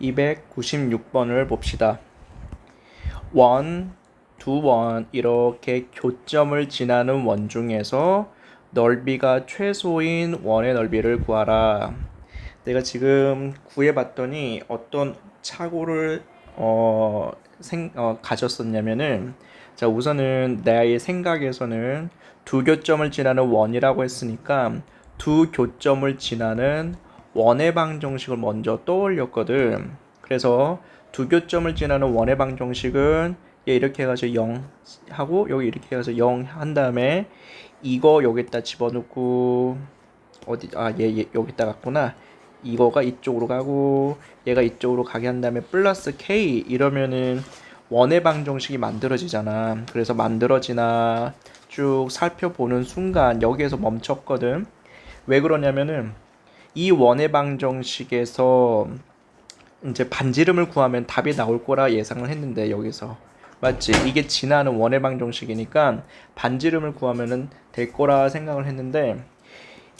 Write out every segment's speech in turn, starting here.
296번을 봅시다. 원, 두 원 이렇게 교점을 지나는 원 중에서 넓이가 최소인 원의 넓이를 구하라. 내가 지금 구해봤더니 어떤 착오를 어, 생, 어, 가졌었냐면은 자 우선은 나의 생각에서는 두 교점을 지나는 원이라고 했으니까 두 교점을 지나는 원의 방정식을 먼저 떠올렸거든. 그래서 두 교점을 지나는 원의 방정식은 얘 이렇게 해가지고 0 하고 여기 이렇게 해가지고 0한 다음에 이거 여기다 집어넣고 어디 아얘 얘, 여기다 갔구나. 이거가 이쪽으로 가고 얘가 이쪽으로 가게 한 다음에 플러스 k 이러면은 원의 방정식이 만들어지잖아. 그래서 만들어지나 쭉 살펴보는 순간 여기에서 멈췄거든. 왜 그러냐면은 이 원의 방정식에서 이제 반지름을 구하면 답이 나올 거라 예상을 했는데 여기서 맞지? 이게 지나는 원의 방정식이니까 반지름을 구하면은 될 거라 생각을 했는데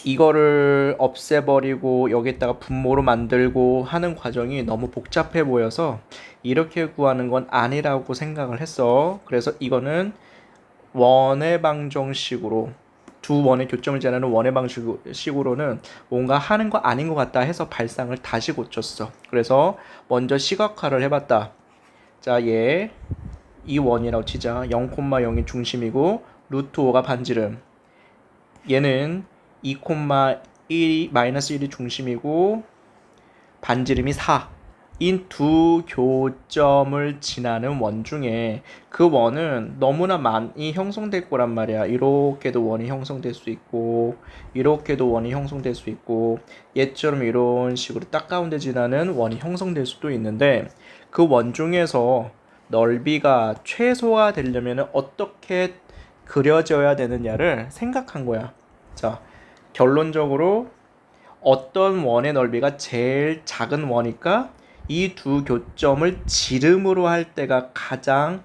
이거를 없애버리고 여기다가 분모로 만들고 하는 과정이 너무 복잡해 보여서 이렇게 구하는 건 아니라고 생각을 했어. 그래서 이거는 원의 방정식으로 두 원의 교점을 지나는 원의 방식으로는 뭔가 하는 거 아닌 것 같다 해서 발상을 다시 고쳤어. 그래서 먼저 시각화를 해봤다. 자, 얘 이 원이라고 치자. 0,0이 중심이고 루트 5가 반지름. 얘는 2,1 마이너스 1이 중심이고 반지름이 4. 인 두 교점을 지나는 원 중에 그 원은 너무나 많이 형성될 거란 말이야. 이렇게도 원이 형성될 수 있고, 이렇게도 원이 형성될 수 있고, 얘처럼 이런 식으로 딱 가운데 지나는 원이 형성될 수도 있는데, 그 원 중에서 넓이가 최소화 되려면 어떻게 그려져야 되느냐를 생각한 거야. 자, 결론적으로 어떤 원의 넓이가 제일 작은 원일까? 이 두 교점을 지름으로 할 때가 가장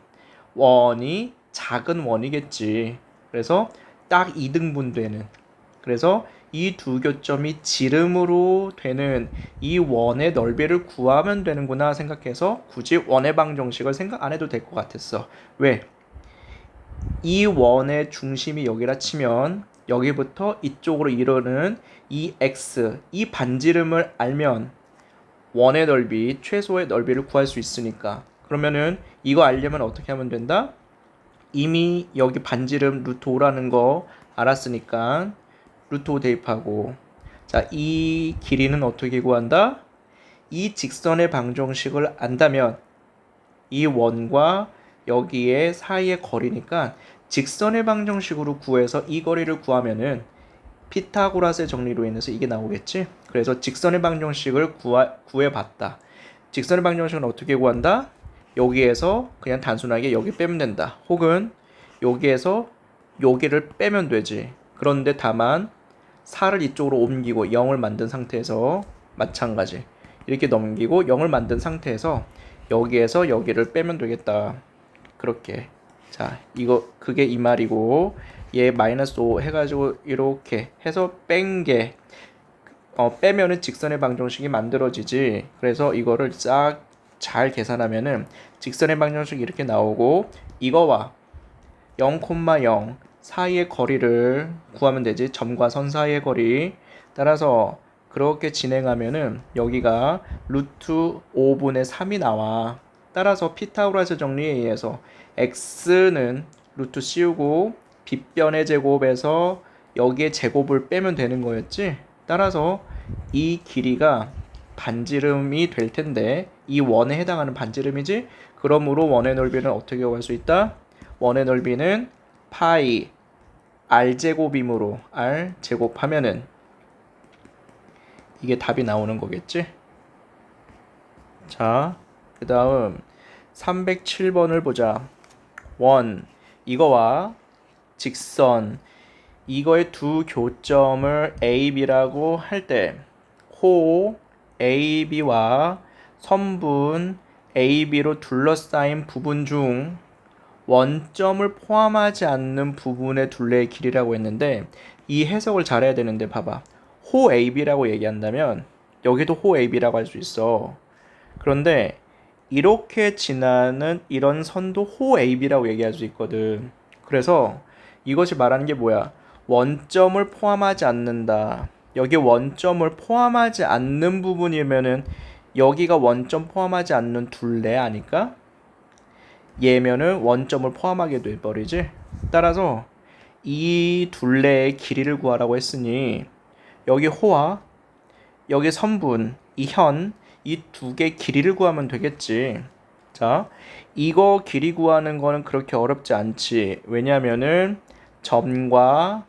원이 작은 원이겠지. 그래서 딱 2등분 되는. 그래서 이 두 교점이 지름으로 되는 이 원의 넓이를 구하면 되는구나 생각해서 굳이 원의 방정식을 생각 안 해도 될 것 같았어. 왜? 이 원의 중심이 여기라 치면 여기부터 이쪽으로 이르는 이 x, 이 반지름을 알면 원의 넓이, 최소의 넓이를 구할 수 있으니까. 그러면은 이거 알려면 어떻게 하면 된다? 이미 여기 반지름 루트 5라는 거 알았으니까 루트 5 대입하고 자, 이 길이는 어떻게 구한다? 이 직선의 방정식을 안다면 이 원과 여기에 사이의 거리니까 직선의 방정식으로 구해서 이 거리를 구하면은 피타고라스의 정리로 인해서 이게 나오겠지? 그래서 직선의 방정식을 구하, 구해봤다. 직선의 방정식은 어떻게 구한다? 여기에서 그냥 단순하게 여기 빼면 된다. 혹은 여기에서 여기를 빼면 되지. 그런데 다만 4를 이쪽으로 옮기고 0을 만든 상태에서 마찬가지. 이렇게 넘기고 0을 만든 상태에서 여기에서 여기를 빼면 되겠다. 그렇게. 자, 이거 그게 이 말이고 얘 마이너스 5 해가지고 이렇게 해서 뺀게 어, 빼면은 직선의 방정식이 만들어지지. 그래서 이거를 싹잘 계산하면은 직선의 방정식이 이렇게 나오고 이거와 0,0 사이의 거리를 구하면 되지. 점과 선 사이의 거리. 따라서 그렇게 진행하면은 여기가 루트 5분의 3이 나와. 따라서 피타고라스 정리에 의해서 x는 루트 씌우고 빗변의 제곱에서 여기에 제곱을 빼면 되는 거였지. 따라서 이 길이가 반지름이 될 텐데 이 원에 해당하는 반지름이지. 그러므로 원의 넓이는 어떻게 구할 수 있다? 원의 넓이는 파이 r 제곱이므로 r 제곱하면은 이게 답이 나오는 거겠지? 자, 그 다음 307번을 보자. 원 이거와 직선. 이거의 두 교점을 A, B라고 할 때 호 A, B와 선분 A, B로 둘러싸인 부분 중 원점을 포함하지 않는 부분의 둘레의 길이라고 했는데 이 해석을 잘해야 되는데 봐봐. 호 AB라고 얘기한다면 여기도 호 AB라고 할 수 있어. 그런데 이렇게 지나는 이런 선도 호 AB라고 얘기할 수 있거든. 그래서 이것이 말하는 게 뭐야? 원점을 포함하지 않는다. 여기 원점을 포함하지 않는 부분이면은 여기가 원점 포함하지 않는 둘레 아닐까? 얘면은 원점을 포함하게 돼 버리지. 따라서 이 둘레의 길이를 구하라고 했으니 여기 호와 여기 선분, 이 현, 이 두 개 길이를 구하면 되겠지. 자, 이거 길이 구하는 거는 그렇게 어렵지 않지. 왜냐면은 점과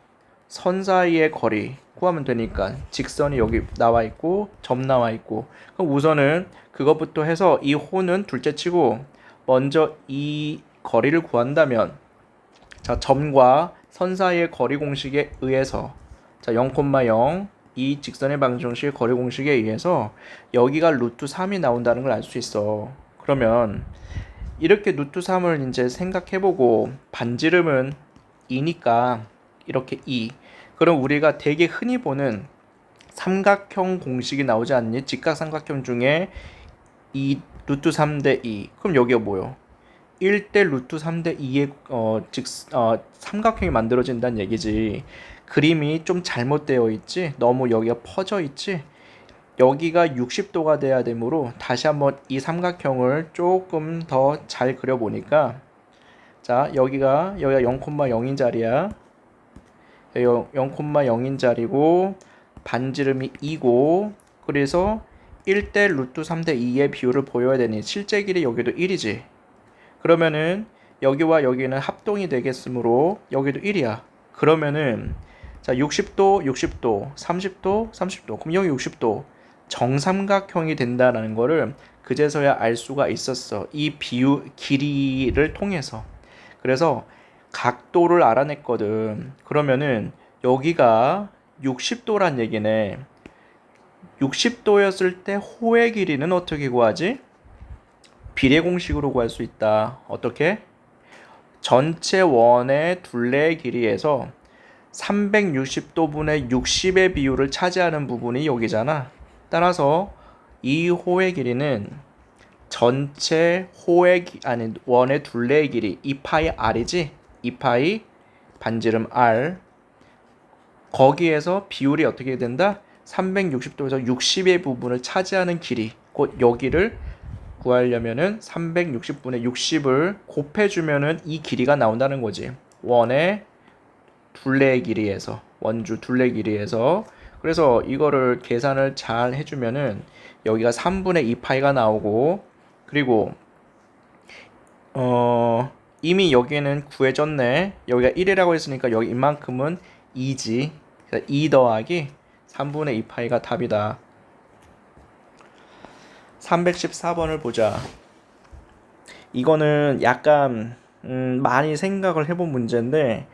선 사이의 거리 구하면 되니까 직선이 여기 나와 있고 점 나와 있고 그럼 우선은 그것부터 해서 이 호는 둘째 치고 먼저 이 거리를 구한다면 자 점과 선 사이의 거리 공식에 의해서 자 0,0 이 직선의 방정식 거리 공식에 의해서 여기가 루트 3이 나온다는 걸 알 수 있어. 그러면 이렇게 루트 3을 이제 생각해보고 반지름은 2니까 이렇게 2. 그럼 우리가 되게 흔히 보는 삼각형 공식이 나오지 않니? 직각삼각형 중에 이 루트 3 대 2. 그럼 여기가 뭐요? 1대 루트 3 대 2의 어, 즉 어, 삼각형이 만들어진다는 얘기지. 그림이 좀 잘못되어 있지. 너무 여기가 퍼져 있지. 여기가 60도가 돼야 되므로 다시 한번 이 삼각형을 조금 더 잘 그려 보니까 자, 여기가 여기가 0,0인 자리야. 0,0인 자리고 반지름이 2고 그래서 1대 루트 3대 2의 비율을 보여야 되니 실제 길이 여기도 1이지. 그러면은 여기와 여기는 합동이 되겠으므로 여기도 1이야. 그러면은 자 60도, 60도, 30도, 30도. 그럼 여기 60도 정삼각형이 된다라는 거를 그제서야 알 수가 있었어. 이 비유 길이를 통해서. 그래서 각도를 알아냈거든. 그러면은 여기가 60도란 얘기네. 60도였을 때 호의 길이는 어떻게 구하지? 비례 공식으로 구할 수 있다. 어떻게? 전체 원의 둘레의 길이에서 360도분의 60의 비율을 차지하는 부분이 여기잖아. 따라서 이 호의 길이는 전체 호의 기, 아니 원의 둘레의 길이 2파이 r이지? 2파이 반지름 r 거기에서 비율이 어떻게 된다? 360도에서 60의 부분을 차지하는 길이 곧 여기를 구하려면은 360분의 60을 곱해주면은 이 길이가 나온다는 거지. 원의 둘레 길이에서 원주 둘레 길이에서 그래서 이거를 계산을 잘 해주면은 여기가 3분의 2파이가 나오고 그리고 어 이미 여기는 구해졌네. 여기가 1이라고 했으니까 여기 이만큼은 2지. 그래서 2 더하기 3분의 2 파이가 답이다. 314번을 보자. 이거는 약간 음, 많이 생각을 해본 문제인데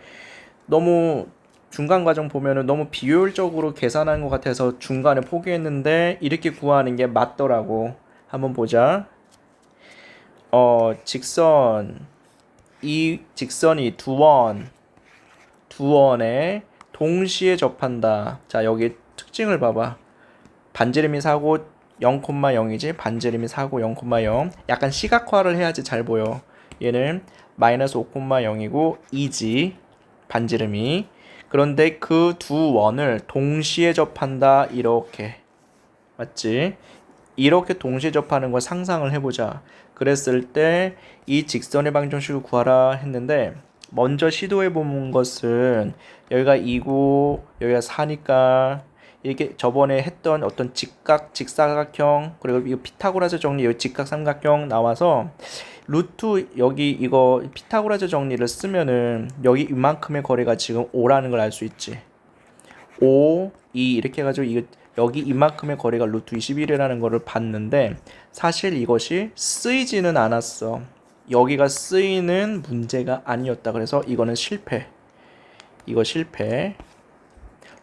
너무 중간 과정 보면은 너무 비효율적으로 계산한 것 같아서 중간에 포기했는데 이렇게 구하는 게 맞더라고. 한번 보자. 어, 직선. 이 직선이 두 원, 두 원에 동시에 접한다. 자, 여기 특징을 봐봐. 반지름이 사고 0,0이지? 반지름이 사고 0,0 약간 시각화를 해야지 잘 보여. 얘는 마이너스 5,0이고 2지 반지름이. 그런데 그 두 원을 동시에 접한다 이렇게. 맞지? 이렇게 동시에 접하는 걸 상상을 해보자 그랬을 때 이 직선의 방정식을 구하라 했는데 먼저 시도해 본 것은 여기가 2고 여기가 4니까 이렇게 저번에 했던 어떤 직각 직사각형 그리고 이거 피타고라스 정리 여기 직각 삼각형 나와서 루트 여기 이거 피타고라스 정리를 쓰면은 여기 이만큼의 거리가 지금 5라는 걸 알 수 있지. 5, 2 이렇게 해가지고 이거 여기 이만큼의 거리가 루트 21이라는 거를 봤는데 사실 이것이 쓰이지는 않았어. 여기가 쓰이는 문제가 아니었다. 그래서 이거는 실패. 이거 실패.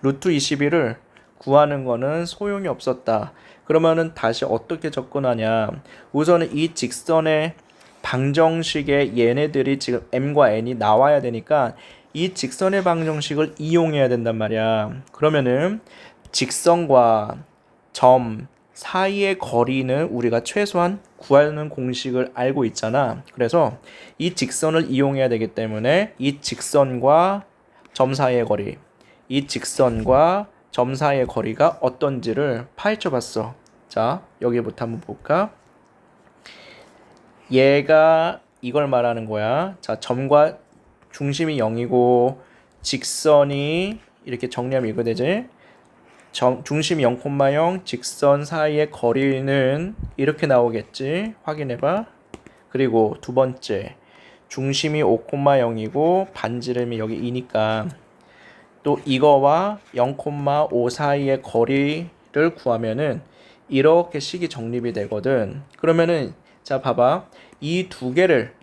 루트 21을 구하는 거는 소용이 없었다. 그러면은 다시 어떻게 접근하냐? 우선은 이 직선의 방정식에 얘네들이 지금 m과 n이 나와야 되니까 이 직선의 방정식을 이용해야 된단 말이야. 그러면은 직선과 점 사이의 거리는 우리가 최소한 구하는 공식을 알고 있잖아. 그래서 이 직선을 이용해야 되기 때문에 이 직선과 점 사이의 거리, 이 직선과 점 사이의 거리가 어떤지를 파헤쳐 봤어. 자, 여기부터 한번 볼까? 얘가 이걸 말하는 거야. 자, 점과 중심이 0이고 직선이 이렇게 정리하면 이거 되지? 점, 중심이 0,0 직선 사이의 거리는 이렇게 나오겠지? 확인해봐. 그리고 두 번째 중심이 5,0이고 반지름이 여기 2니까 또 이거와 0,5 사이의 거리를 구하면은 이렇게 식이 정립이 되거든. 그러면은 자 봐봐 이 두 개를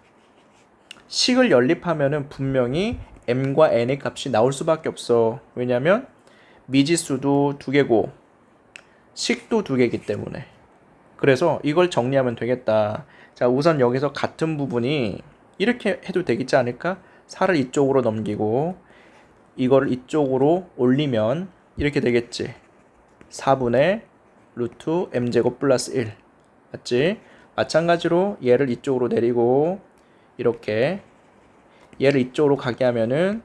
식을 연립하면은 분명히 m과 n의 값이 나올 수밖에 없어. 왜냐면 미지수도 두 개고 식도 두 개이기 때문에. 그래서 이걸 정리하면 되겠다. 자, 우선 여기서 같은 부분이 이렇게 해도 되겠지 않을까? 4를 이쪽으로 넘기고 이거를 이쪽으로 올리면 이렇게 되겠지. 4분의 루트 m제곱 플러스 1. 맞지? 마찬가지로 얘를 이쪽으로 내리고 이렇게 얘를 이쪽으로 가게 하면은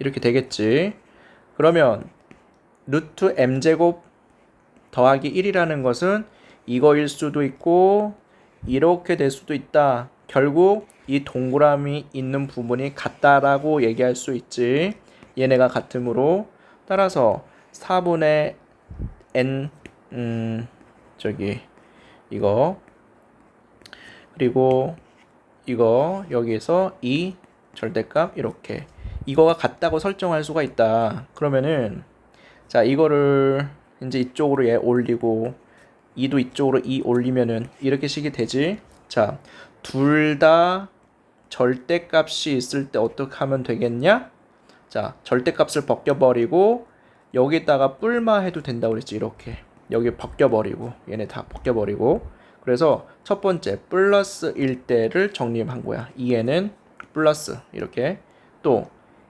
이렇게 되겠지. 그러면 루트 m제곱 더하기 1이라는 것은 이거일 수도 있고 이렇게 될 수도 있다. 결국 이 동그라미 있는 부분이 같다라고 얘기할 수 있지. 얘네가 같으므로 따라서 4분의 n 음 저기 이거 그리고 이거 여기에서 이 절대값 이렇게 이거가 같다고 설정할 수가 있다. 그러면은 자 이거를 이제 이쪽으로 얘 올리고 2도 이쪽으로 2 올리면은 이렇게 식이 되지. 자, 둘 다 절대값이 있을 때 어떻게 하면 되겠냐? 자, 절대값을 벗겨버리고 여기다가 뿔마 해도 된다고 그랬지 이렇게 여기 벗겨버리고 얘네 다 벗겨버리고 그래서 첫 번째 플러스 1대를 정리한 거야 2에는 플러스 이렇게 또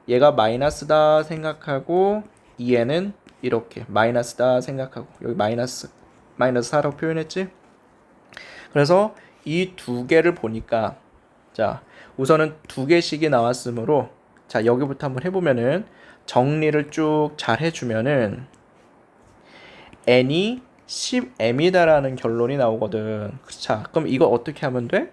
얘가 마이너스다 생각하고 2에는 이렇게 마이너스다 생각하고 여기 마이너스 마이너스 4라고 표현했지 그래서 이 두 개를 보니까 자 우선은 두 개씩이 나왔으므로 자 여기부터 한번 해보면은 정리를 쭉 잘 해주면은 n이 10m이다라는 결론이 나오거든. 자, 그럼 이거 어떻게 하면 돼?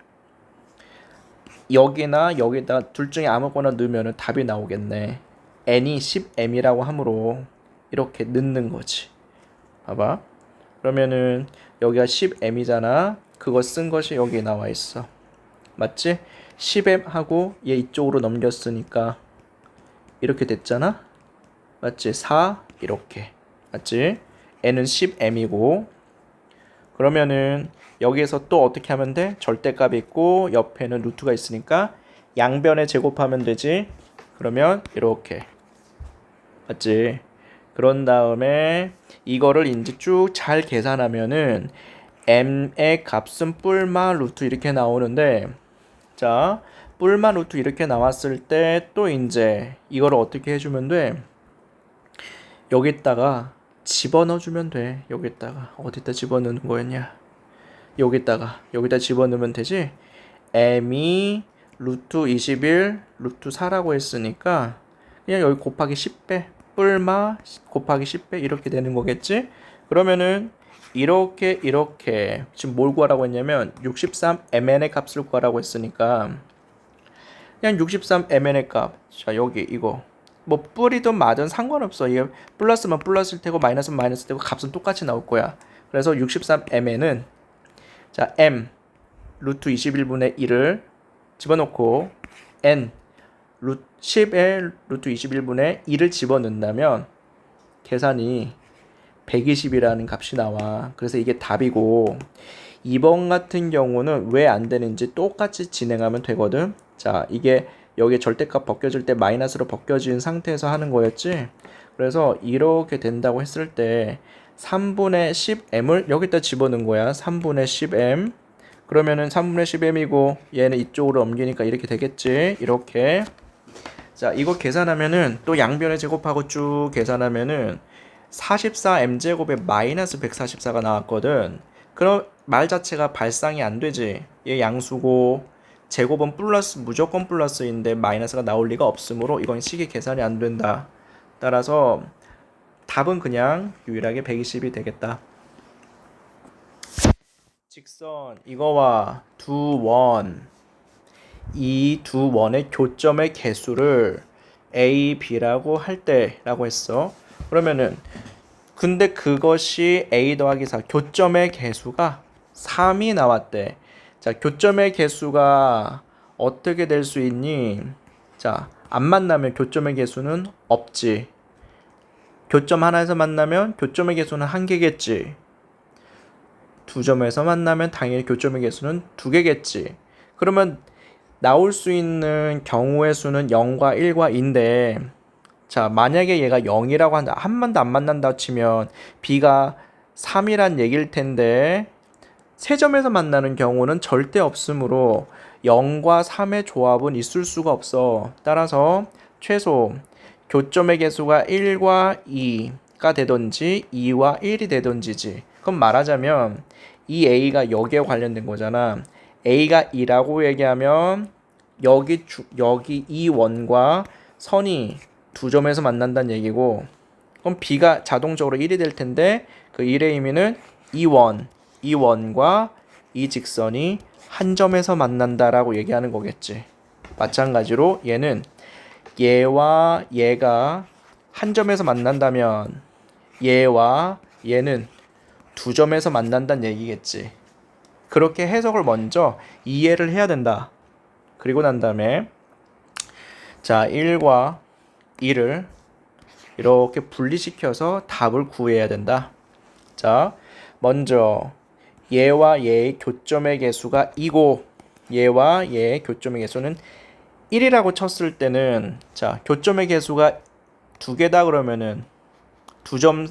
여기나 여기다 둘 중에 아무거나 넣으면 답이 나오겠네. n이 10m이라고 함으로 이렇게 넣는 거지. 봐봐. 그러면은 여기가 10m이잖아. 그거 쓴 것이 여기 나와 있어. 맞지? 10m 하고 얘 이쪽으로 넘겼으니까 이렇게 됐잖아. 맞지? 4 이렇게. 맞지? n은 10m이고 그러면은 여기에서 또 어떻게 하면 돼? 절대값이 있고 옆에는 루트가 있으니까 양변에 제곱하면 되지. 그러면 이렇게 맞지? 그런 다음에 이거를 이제 쭉 잘 계산하면은 m의 값은 뿔마 루트 이렇게 나오는데 자 뿔마 루트 이렇게 나왔을 때 또 이제 이거를 어떻게 해주면 돼? 여기다가 집어넣어 주면 돼. 여기다가 어디다 집어넣는 거였냐? 여기다가 여기다 집어넣으면 되지. m이 루트 21 루트 4라고 했으니까 그냥 여기 곱하기 10배 뿔마 곱하기 10배 이렇게 되는 거겠지? 그러면은 이렇게 이렇게 지금 뭘 구하라고 했냐면 63mn의 값을 구하라고 했으니까 그냥 63mn의 값. 자, 여기 이거 뭐 뿔이든 마든 상관없어. 이게 플러스면 플러스일 테고 마이너스면 마이너스일 테고 값은 똑같이 나올 거야. 그래서 63m에는 자 m 루트 21분의 1을 집어넣고 n 루트 10에 루트 21분의 1을 집어넣는다면 계산이 120이라는 값이 나와. 그래서 이게 답이고 2번 같은 경우는 왜 안 되는지 똑같이 진행하면 되거든. 자, 이게 여기에 절대값 벗겨질 때 마이너스로 벗겨진 상태에서 하는 거였지. 그래서 이렇게 된다고 했을 때 3분의 10m을 여기다 집어넣은 거야. 3분의 10m. 그러면은 3분의 10m이고 얘는 이쪽으로 옮기니까 이렇게 되겠지. 이렇게. 자, 이거 계산하면은 또 양변에 제곱하고 쭉 계산하면은 44m제곱에 마이너스 144가 나왔거든. 그럼 말 자체가 발상이 안 되지. 얘 양수고 제곱은 플러스 무조건 플러스인데 마이너스가 나올 리가 없으므로 이건 식이 계산이 안 된다. 따라서 답은 그냥 유일하게 120이 되겠다. 직선 이거와 두 원, 이 두 원의 교점의 개수를 A, B라고 할 때라고 했어. 그러면은 근데 그것이 A 더하기 4 교점의 개수가 3이 나왔대. 자, 교점의 개수가 어떻게 될 수 있니? 자, 안 만나면 교점의 개수는 없지. 교점 하나에서 만나면 교점의 개수는 한 개겠지. 두 점에서 만나면 당연히 교점의 개수는 두 개겠지. 그러면 나올 수 있는 경우의 수는 0과 1과 2인데 자, 만약에 얘가 0이라고 한다. 한 번도 안 만난다 치면 b가 3이란 얘기일 텐데 세 점에서 만나는 경우는 절대 없으므로 0과 3의 조합은 있을 수가 없어. 따라서 최소 교점의 개수가 1과 2가 되든지 2와 1이 되든지지. 그럼 말하자면 이 a가 여기에 관련된 거잖아. a가 2라고 얘기하면 여기 주, 여기 이 원과 선이 두 점에서 만난다는 얘기고 그럼 b가 자동적으로 1이 될 텐데 그 1의 의미는 이 원, 이 원과 이 직선이 한 점에서 만난다라고 얘기하는 거겠지. 마찬가지로 얘는 얘와 얘가 한 점에서 만난다면 얘와 얘는 두 점에서 만난다는 얘기겠지. 그렇게 해석을 먼저 이해를 해야 된다. 그리고 난 다음에 자 1과 2를 이렇게 분리시켜서 답을 구해야 된다. 자 먼저 얘와 얘의 교점의 개수가 2고 얘와 얘의 교점의 개수는 1이라고 쳤을 때는 자 교점의 개수가 두 개다 그러면은 두 점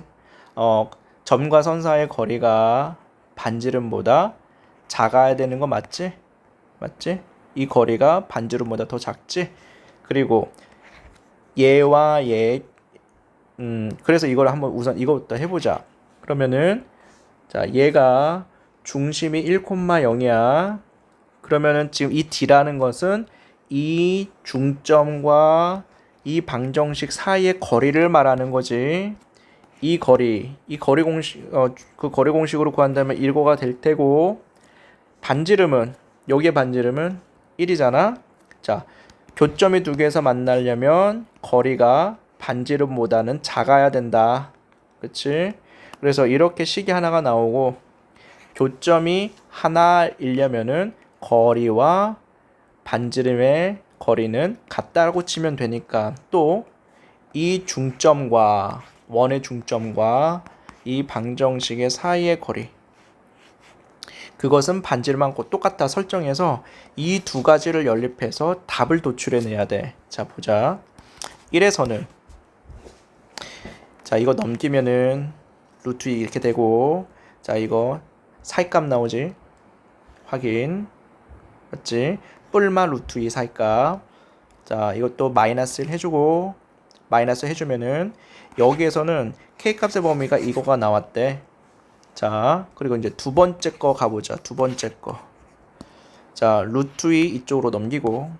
어, 점과 선 사이의 거리가 반지름보다 작아야 되는 거 맞지? 맞지? 이 거리가 반지름보다 더 작지? 그리고 얘와 얘, 음, 그래서 이걸 한번 우선 이거부터 해보자. 그러면은, 자, 얘가 중심이 1,0이야. 그러면은 지금 이 D라는 것은 이 중점과 이 방정식 사이의 거리를 말하는 거지. 이 거리, 이 거리 공식, 어, 그 거리 공식으로 구한다면 1고가 될 테고, 반지름은, 여기의 반지름은 1이잖아. 자, 교점이 두 개에서 만나려면 거리가 반지름보다는 작아야 된다. 그치? 그래서 이렇게 식이 하나가 나오고, 교점이 하나이려면은 거리와 반지름의 거리는 같다고 치면 되니까 또 이 중점과 원의 중점과 이 방정식의 사이의 거리 그것은 반지름하고 똑같다 설정해서 이 두 가지를 연립해서 답을 도출해내야 돼. 자 보자. 1에서는 자 이거 넘기면은 루트 이렇게 되고 자 이거 사이값 나오지? 확인. 맞지? 뿔마 루트 2 사이값. 자 이것도 마이너스 1 해주고 마이너스 해주면은 여기에서는 K값의 범위가 이거가 나왔대. 자 그리고 이제 두 번째 거 가보자. 두 번째 거 자 루트 2 이쪽으로 넘기고.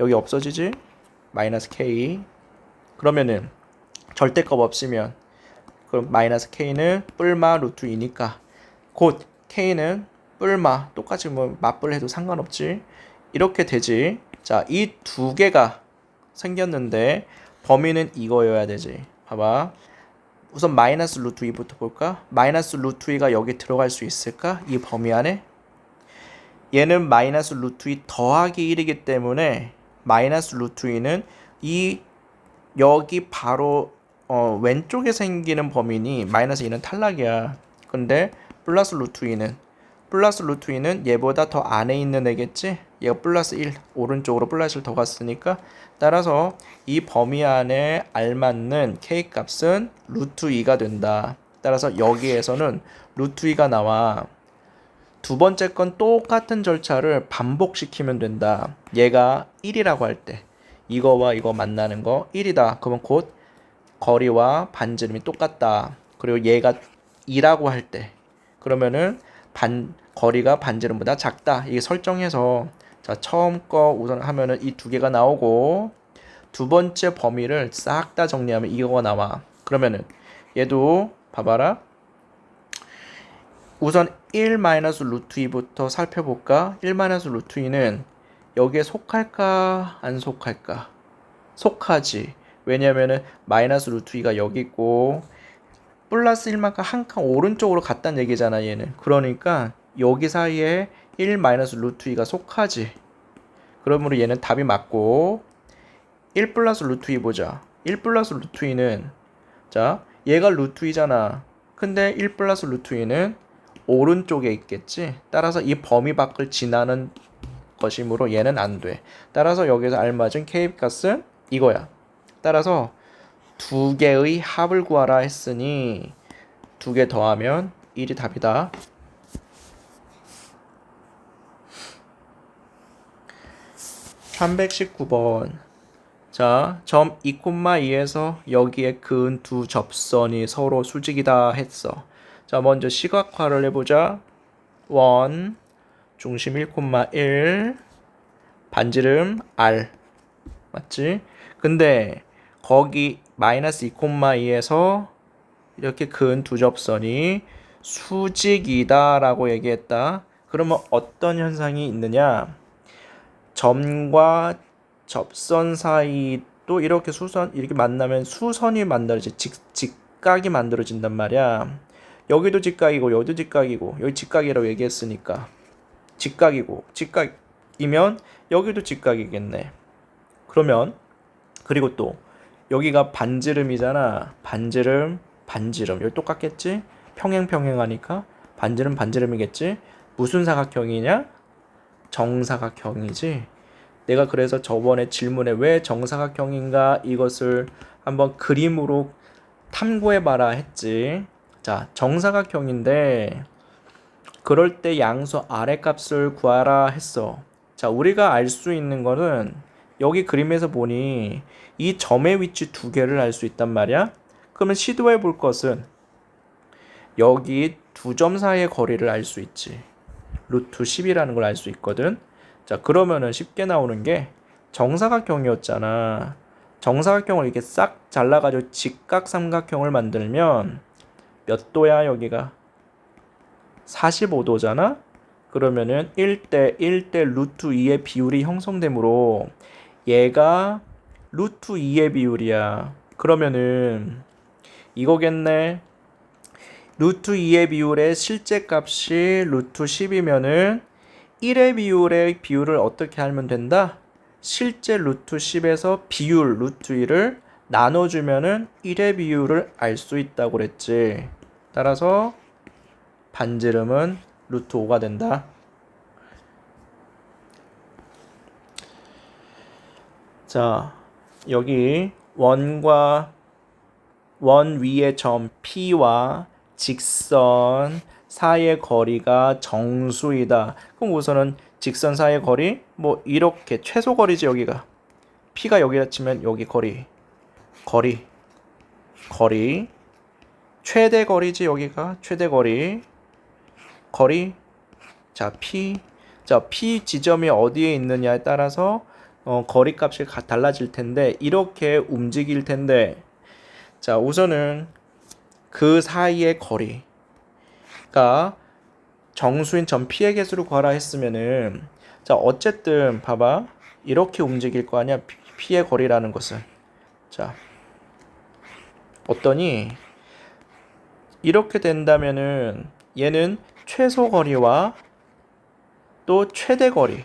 여기 없어지지? 마이너스 K. 그러면은 절대값 없으면 그럼 마이너스 K는 뿔마 루트 2니까 곧 K는 뿔마 똑같이 뭐 맞불 해도 상관없지. 이렇게 되지. 자 이 두 개가 생겼는데 범위는 이거여야 되지. 봐봐. 우선 마이너스 루트 2부터 볼까? 마이너스 루트 2가 여기 들어갈 수 있을까? 이 범위 안에? 얘는 마이너스 루트 2 더하기 1이기 때문에 마이너스 루트 2는 이 여기 바로 어, 왼쪽에 생기는 범위니 마이너스 2는 탈락이야. 근데 플러스 루트 2는 플러스 루트 2는 얘보다 더 안에 있는 애겠지? 얘가 플러스 1 오른쪽으로 플러스 1더 갔으니까 따라서 이 범위 안에 알맞는 k 값은 루트 2가 된다. 따라서 여기에서는 루트 2가 나와 두 번째 건 똑같은 절차를 반복시키면 된다. 얘가 1이라고 할 때 이거와 이거 만나는 거 1이다. 그러면 곧 거리와 반지름이 똑같다. 그리고 얘가 2라고 할 때 그러면은 반 거리가 반지름보다 작다. 이게 설정해서 자 처음 거 우선 하면은 이 두 개가 나오고 두 번째 범위를 싹 다 정리하면 이거가 나와. 그러면은 얘도 봐봐라. 우선 1 마이너스 루트 2부터 살펴볼까? 1 마이너스 루트 2는 여기에 속할까? 안 속할까? 속하지. 왜냐면은 마이너스 루트 2가 여기 있고 플러스 1만큼 한 칸 오른쪽으로 갔다는 얘기잖아 얘는. 그러니까 여기 사이에 1 마이너스 루트 2가 속하지. 그러므로 얘는 답이 맞고 1 플러스 루트 2 보자. 1 플러스 루트 2는 자 얘가 루트 2잖아. 근데 1 플러스 루트 2는 오른쪽에 있겠지. 따라서 이 범위 밖을 지나는 것이므로 얘는 안 돼. 따라서 여기서 알맞은 케이값은 이거야. 따라서 두 개의 합을 구하라 했으니 두 개 더하면 1이 답이다. 319번. 자, 점 2,2에서 여기에 그은 두 접선이 서로 수직이다 했어. 자, 먼저 시각화를 해보자. 원, 중심 1,1, 반지름 R. 맞지? 근데 거기 마이너스 2,2에서 이렇게 근 두 접선이 수직이다라고 얘기했다. 그러면 어떤 현상이 있느냐? 점과 접선 사이도 이렇게 수선 이렇게 만나면 수선이 만들어지 직 직각이 만들어진단 말이야. 여기도 직각이고 여기도 직각이고 여기 직각이라고 얘기했으니까 직각이고 직각이면 여기도 직각이겠네. 그러면 그리고 또 여기가 반지름이잖아. 반지름, 반지름. 여기 똑같겠지? 평행 평행하니까 반지름 반지름이겠지? 무슨 사각형이냐? 정사각형이지. 내가 그래서 저번에 질문에 왜 정사각형인가 이것을 한번 그림으로 탐구해 봐라 했지. 자, 정사각형인데 그럴 때 양수 아래 값을 구하라 했어. 자, 우리가 알 수 있는 거는 여기 그림에서 보니 이 점의 위치 두 개를 알 수 있단 말이야. 그러면 시도해 볼 것은 여기 두 점 사이의 거리를 알 수 있지. 루트 10이라는 걸 알 수 있거든. 자, 그러면은 쉽게 나오는 게 정사각형이었잖아. 정사각형을 이렇게 싹 잘라가지고 직각삼각형을 만들면 몇 도야, 여기가? 45도잖아? 그러면은 1대 1대 루트 2의 비율이 형성되므로 얘가 루트 2의 비율이야. 그러면은 이거겠네. 루트 2의 비율의 실제 값이 루트 10이면은 1의 비율의 비율을 어떻게 알면 된다? 실제 루트 10에서 비율 루트 2를 나눠주면은 1의 비율을 알 수 있다고 그랬지. 따라서 반지름은 루트 5가 된다. 자, 여기 원과 원 위의 점 P와 직선 사이의 거리가 정수이다. 그럼 우선은 직선 사이의 거리 뭐 이렇게 최소 거리지 여기가. P가 여기다 치면 여기 거리 거리 거리. 최대 거리지 여기가. 최대 거리 거리. 자 P. 자 P 지점이 어디에 있느냐에 따라서 어, 거리 값이 달라질 텐데 이렇게 움직일 텐데. 자 우선은 그 사이의 거리가 정수인 점 P의 개수를 구하라 했으면은 자 어쨌든 봐봐. 이렇게 움직일 거 아니야? P의 거리라는 것은. 자 어떠니? 이렇게 된다면은 얘는 최소 거리와 또 최대 거리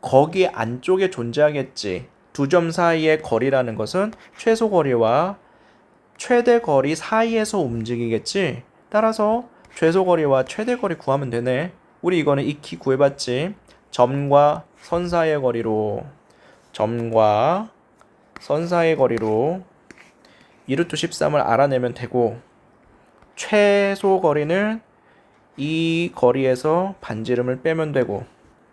거기 안쪽에 존재하겠지. 두 점 사이의 거리라는 것은 최소 거리와 최대 거리 사이에서 움직이겠지. 따라서 최소 거리와 최대 거리 구하면 되네. 우리 이거는 익히 구해봤지. 점과 선 사이의 거리로 점과 선 사이의 거리로 2루트 13을 알아내면 되고 최소 거리는 이 거리에서 반지름을 빼면 되고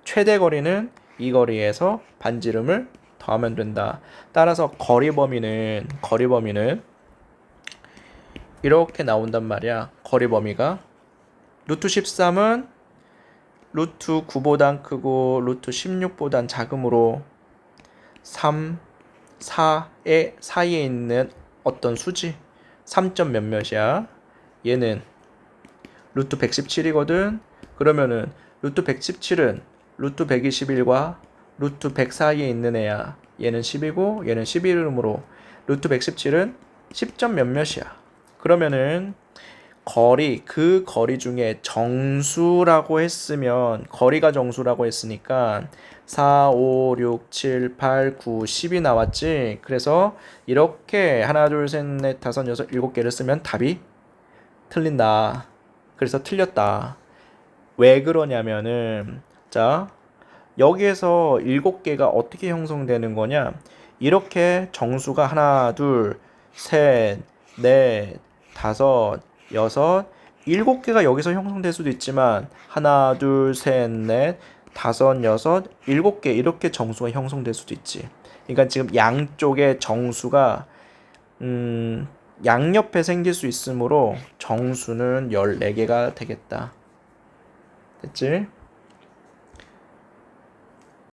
최대 거리는 이 거리에서 반지름을 더하면 된다. 따라서 거리 범위는 거리 범위는 이렇게 나온단 말이야. 거리 범위가. 루트 13은 루트 9보단 크고 루트 16보단 작으므로 3, 4의 사이에 있는 어떤 수지 3점 몇몇이야. 얘는 루트 117이거든. 그러면은 루트 117은 루트 121과 루트 100 사이에 있는 애야. 얘는 10이고 얘는 11이므로 루트 117은 10점 몇몇이야. 그러면은 거리 그 거리 중에 정수라고 했으면 거리가 정수라고 했으니까 4, 5, 6, 7, 8, 9, 10이 나왔지. 그래서 이렇게 하나, 둘, 셋, 넷, 다섯, 여섯, 일곱 개를 쓰면 답이 틀린다. 그래서 틀렸다. 왜 그러냐면은 자 여기에서 일곱 개가 어떻게 형성되는 거냐? 이렇게 정수가 하나, 둘, 셋, 넷, 다섯, 여섯, 일곱 개가 여기서 형성될 수도 있지만 하나, 둘, 셋, 넷, 다섯, 여섯, 일곱 개 이렇게 정수가 형성될 수도 있지. 그러니까 지금 양쪽에 정수가 음, 양옆에 생길 수 있으므로 정수는 14개가 되겠다. 됐지?